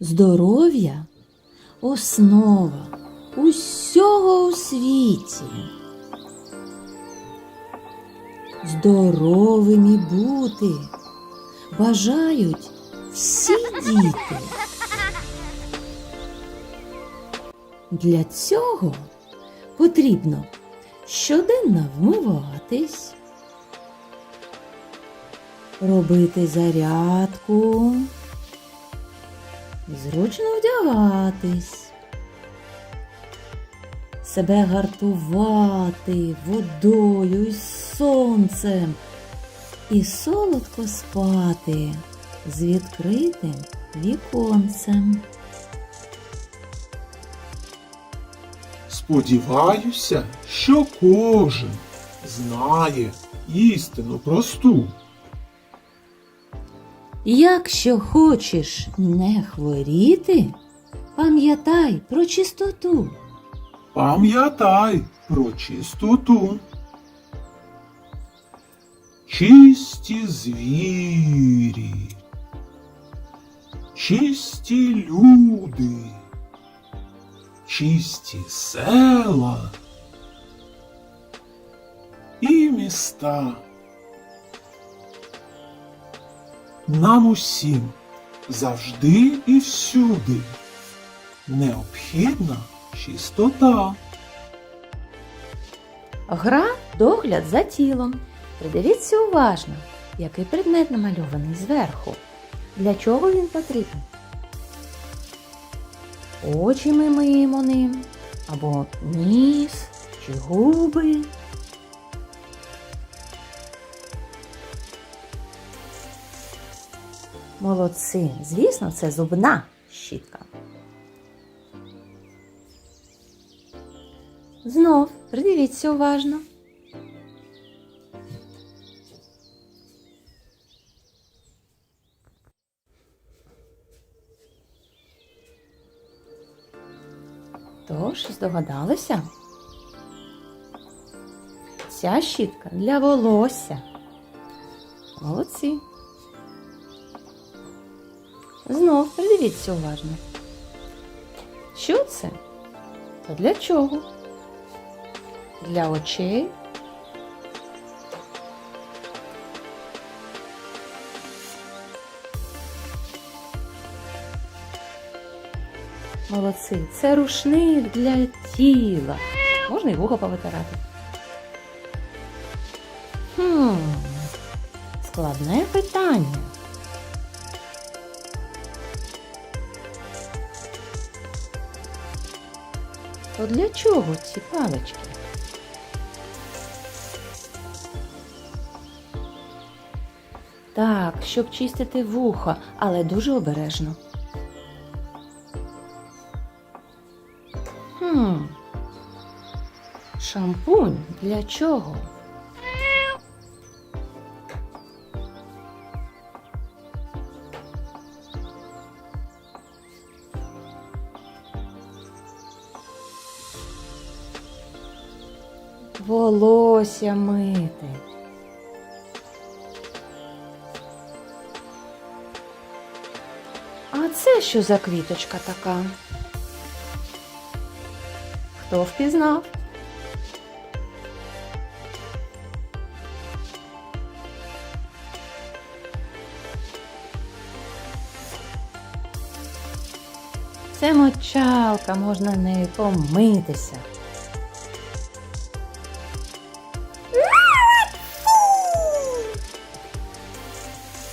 Здоров'я основа усього у світі. Здоровими бути бажають всі діти. Для цього потрібно щоденно вмиватись, робити зарядку, зручно вдягатись, себе гартувати водою і сонцем і солодко спати з відкритим віконцем. Сподіваюся, що кожен знає істину просту. Якщо хочеш не хворіти, пам'ятай про чистоту. Пам'ятай про чистоту. Чисті звірі, чисті люди, чисті села і міста. Нам усім завжди і всюди необхідна чистота. Гра догляд за тілом. Придивіться уважно, який предмет намальований зверху. Для чого він потрібен? Очі ми миємо ним, або ніс чи губи. Молодці, звісно, це зубна щітка. Знов придивіться уважно. Тож, здогадалися? Ця щітка для волосся. Молодці. Знов придивіться уважно. Що це? Та для чого? Для очей. Молодці, це рушник для тіла. Можна і вухо повитирати. Хм, складне питання. То для чого ці палички? Так, щоб чистити вухо, але дуже обережно. Хм. Шампунь для чого? Волосся мити. А це що за квіточка така? Хто впізнав? Це мочалка, можна нею помитися.